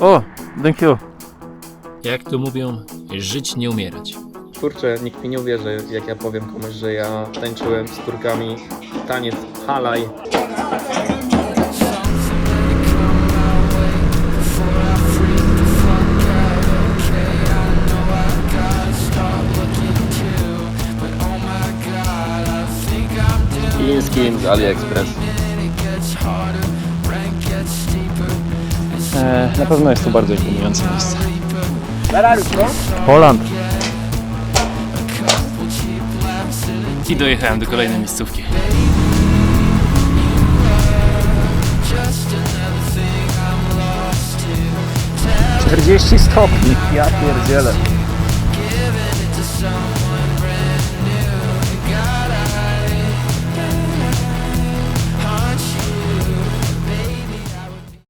O, thank you. Jak to mówią, żyć nie umierać. Kurczę, nikt mi nie uwierzy, jak ja powiem komuś, że ja tańczyłem z Turkami taniec halaj. Chińskim z AliExpress. E, na pewno jest to bardzo imponujące miejsce. Holand. I dojechałem do kolejnej miejscówki. stopni, ja pierdzielę.